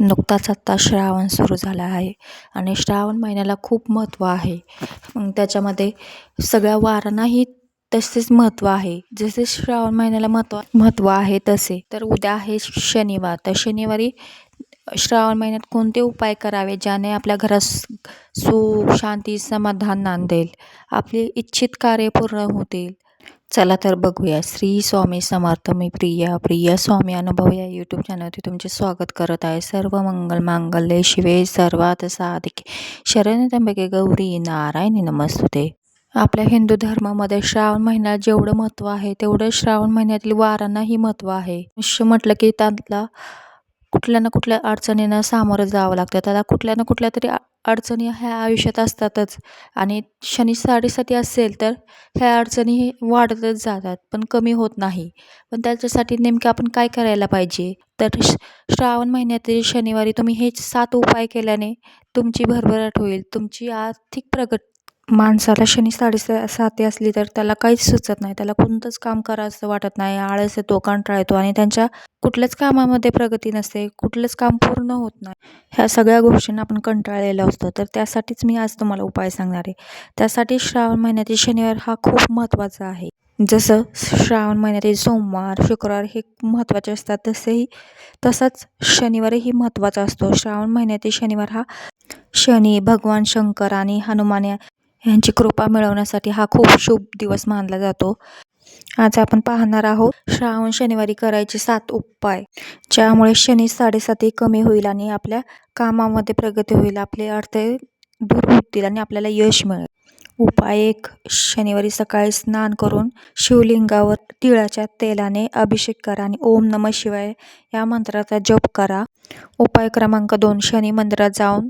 नुकताच आत्ता श्रावण सुरू झाला आहे आणि श्रावण महिन्याला खूप महत्त्व आहे. मग त्याच्यामध्ये सगळ्या वारांनाही तसेच महत्त्व आहे. जसे श्रावण महिन्याला महत्त्व महत्त्व आहे तसे. तर उद्या आहे शनिवार. तर शनिवारी श्रावण महिन्यात कोणते उपाय करावे ज्याने आपल्या घरात सुख शांती समाधान नांदेल? आपले इच्छित कार्य पूर्ण होतील. चला तर बघूया. श्री स्वामी समर्थ मी प्रिया. प्रिया स्वामी अनुभव या यूट्यूब चॅनलवरती तुमचे स्वागत करत आहे. सर्व मंगल मांगल्य शिवे सर्वात साधिके. शरण त्र्यंबके गौरी नारायणी नमस्तुते. आपल्या हिंदू धर्मामध्ये श्रावण महिन्यात जेवढं महत्त्व आहे तेवढं श्रावण महिन्यातील वारांनाही महत्त्व आहे. मनुष्य म्हटलं की त्यातला कुठल्या ना कुठल्या अडचणींना सामोरं जावं लागतं. त्याला कुठल्या ना कुठल्या तरी अडचणी ह्या आयुष्यात असतातच. आणि शनी साडेसाती असेल तर ह्या अडचणी वाढतच जातात पण कमी होत नाही. पण त्याच्यासाठी नेमकं आपण काय करायला पाहिजे? तर श्रावण महिन्यातील शनिवारी तुम्ही हे सात उपाय केल्याने तुमची भरभराट होईल. तुमची आर्थिक प्रगत माणसाला शनी साडेसा साती असली तर त्याला काहीच सुचत नाही. त्याला कोणतंच काम करावंसं वाटत नाही. आळस येतो कंटाळा येतो आणि त्यांच्या कुठल्याच कामामध्ये प्रगती नसते. कुठलंच काम पूर्ण होत नाही. ह्या सगळ्या गोष्टींना आपण कंटाळलेला असतो. तर त्यासाठीच मी आज तुम्हाला उपाय सांगणार आहे. त्यासाठी श्रावण महिन्यातील शनिवार हा खूप महत्त्वाचा आहे. जसं श्रावण महिन्यातील सोमवार शुक्रवार हे महत्त्वाचे असतात. तसेही तसाच शनिवारही महत्त्वाचा असतो. श्रावण महिन्यातील शनिवार हा शनी भगवान शंकर आणि हनुमान यांची कृपा मिळवण्यासाठी हा खूप शुभ दिवस मानला जातो. आज आपण पाहणार आहोत श्रावण शनिवारी करायचे सात उपाय ज्यामुळे शनी साडेसाती कमी होईल आणि आपल्या कामामध्ये प्रगती होईल आपले अडथळे दूर होतील आणि आपल्याला यश मिळेल. उपाय एक शनिवारी सकाळी स्नान करून शिवलिंगावर तिळाच्या तेलाने अभिषेक करा आणि ओम नम शिवाय या मंत्राचा जप करा. उपाय क्रमांक दोन शनी मंदिरात जाऊन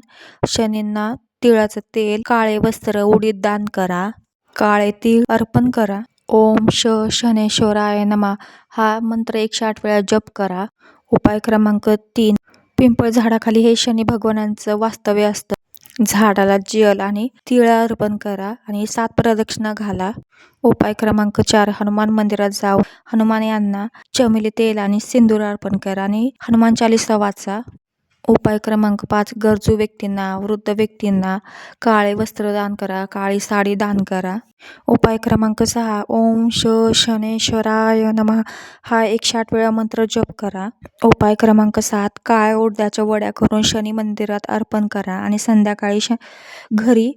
शनींना तिळाचं तेल काळे वस्त्र उडीद दान करा. काळे तीळ अर्पण करा. ओम श शनेश्वराय नमा. हा मंत्र एकशे आठ वेळा जप करा. उपाय क्रमांक तीन. पिंपळ झाडाखाली हे शनी भगवानांचं वास्तव्य असतं. झाडाला जल आणि तिळ अर्पण करा आणि सात प्रदक्षिणा घाला. उपाय क्रमांक चार. हनुमान मंदिरात जाऊ. हनुमान यांना चमेली तेल आणि सिंदूर अर्पण करा आणि हनुमान चालिसा वाचा. उपाय क्रमांक पाच गरजू व्यक्तींना वृद्ध व्यक्तींना काळे वस्त्र दान करा काळी साडी दान करा. उपाय क्रमांक सहा ओम श शनेश्वराय नमः. हा एकशे आठ वेळा मंत्र जप करा. उपाय क्रमांक सात काळ ओढ्याच्या वड्या करून शनी मंदिरात अर्पण करा आणि संध्याकाळी श घरी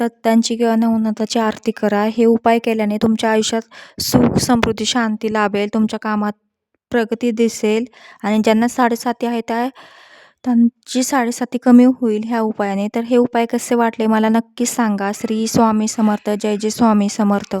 दत्तांची किंवा नवनाथाची आरती करा. हे उपाय केल्याने तुमच्या आयुष्यात सुख समृद्धी शांती लाभेल तुमच्या कामात प्रगती दिसेल आणि ज्यांना साडेसाती आहे त्या त्यांची साडेसाती कमी होईल ह्या उपायाने. तर हे उपाय कसे वाटले? मला नक्की सांगा. श्री स्वामी समर्थ. जय जय स्वामी समर्थ.